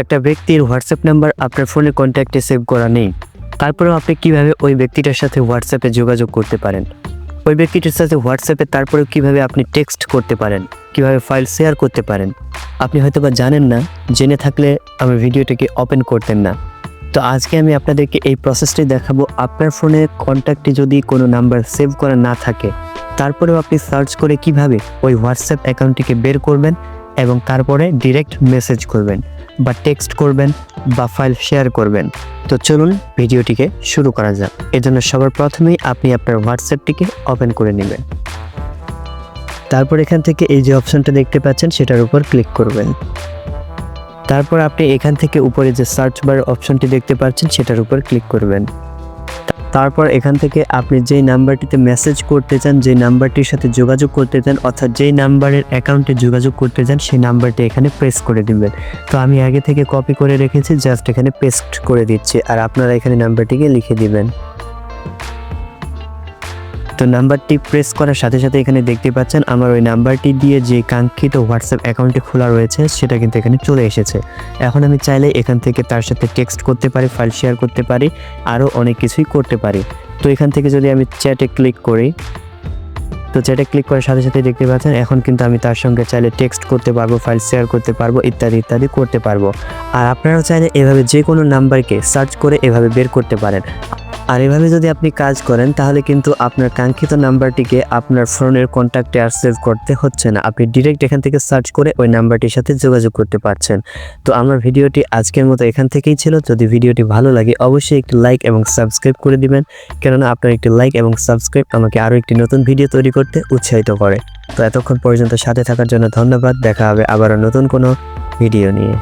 একটা ব্যক্তির WhatsApp number আপনার ফোনে কন্ট্যাক্টে সেভ করা নেই। তারপরেও আপনি কীভাবে ওই ব্যক্তিটার সাথে হোয়াটসঅ্যাপে যোগাযোগ করতে পারেন? ওই ব্যক্তিটার সাথে হোয়াটসঅ্যাপে তারপরেও কীভাবে আপনি টেক্সট করতে পারেন? কীভাবে ফাইল শেয়ার করতে পারেন? আপনি হয়তো বা জানেন না, জেনে থাকলে আমার ভিডিওটাকে ওপেন করতেন না। তো আজকে আমি আপনাদেরকে এই প্রসেসটি দেখাবো। আপনার ফোনে কন্ট্যাক্টে যদি কোনো নাম্বার সেভ করা না থাকে, তারপরেও আপনি সার্চ করে কীভাবে ওই হোয়াটসঅ্যাপ অ্যাকাউন্টটিকে বের করবেন? এবং তারপরে ডিরেক্ট মেসেজ করবেন বা টেক্সট করবেন বা ফাইল শেয়ার করবেন। তো চলুন ভিডিওটিকে শুরু করা যাক। এজন্য সবার প্রথমেই আপনি আপনার হোয়াটসঅ্যাপটিকে ওপেন করে নেবেন। তারপর এখান থেকে এই যে অপশনটা দেখতে পাচ্ছেন, সেটার উপর ক্লিক করবেন। তারপর আপনি এখান থেকে উপরে যে সার্চ বার অপশনটি দেখতে পাচ্ছেন, সেটার উপর ক্লিক করবেন। তারপর এখান থেকে আপনি যেই নাম্বারটিতে মেসেজ করতে চান যে নাম্বারটির সাথে যোগাযোগ করতে চান, অর্থাৎ যেই নাম্বারের অ্যাকাউন্টে যোগাযোগ করতে চান, সেই নাম্বারটি এখানে প্রেস করে দিবেন। তো আমি আগে থেকে কপি করে রেখেছি জাস্ট এখানে পেস্ট করে দিচ্ছি। আর আপনারা এখানে নাম্বারটিকে লিখে দিবেন। তো নাম্বারটি প্রেস করার সাথে সাথে এখানে দেখতে পাচ্ছেন আমার ওই নাম্বারটি দিয়ে যে কাঙ্ক্ষিত হোয়াটসঅ্যাপ অ্যাকাউন্টটি খোলা রয়েছে, সেটা কিন্তু এখানে চলে এসেছে। এখন আমি চাইলে এখান থেকে তার সাথে টেক্সট করতে পারি ফাইল শেয়ার করতে পারি, আরও অনেক কিছুই করতে পারি। তো এখান থেকে যদি আমি চ্যাটে ক্লিক করি, তো চ্যাটে ক্লিক করার সাথে সাথে দেখতে পাচ্ছেন, এখন কিন্তু আমি তার সঙ্গে চাইলে টেক্সট করতে পারব ফাইল শেয়ার করতে পারব, ইত্যাদি ইত্যাদি করতে পারব। আর আপনারাও চাইলে এভাবে যে কোনো নাম্বারকে সার্চ করে এভাবে বের করতে পারেন। আর এভাবে যদি আপনি কাজ করেন, তাহলে কিন্তু আপনার কাঙ্ক্ষিত নাম্বারটিকে আপনার ফোনের কন্ট্যাক্টে আর সেভ করতে হচ্ছে না। আপনি ডিরেক্ট এখান থেকে সার্চ করে ওই নাম্বারটির সাথে যোগাযোগ করতে পারছেন। তো আমার ভিডিওটি আজকের মতো এখান থেকেই ছিল। যদি ভিডিওটি ভালো লাগে, অবশ্যই একটি লাইক এবং সাবস্ক্রাইব করে দিবেন। কেননা আপনার একটি লাইক এবং সাবস্ক্রাইব আমাকে আরও একটি নতুন ভিডিও তৈরি করতে উৎসাহিত করে। তো এতক্ষণ পর্যন্ত সাথে থাকার জন্য ধন্যবাদ। দেখা হবে আবারও নতুন কোনো ভিডিও নিয়ে।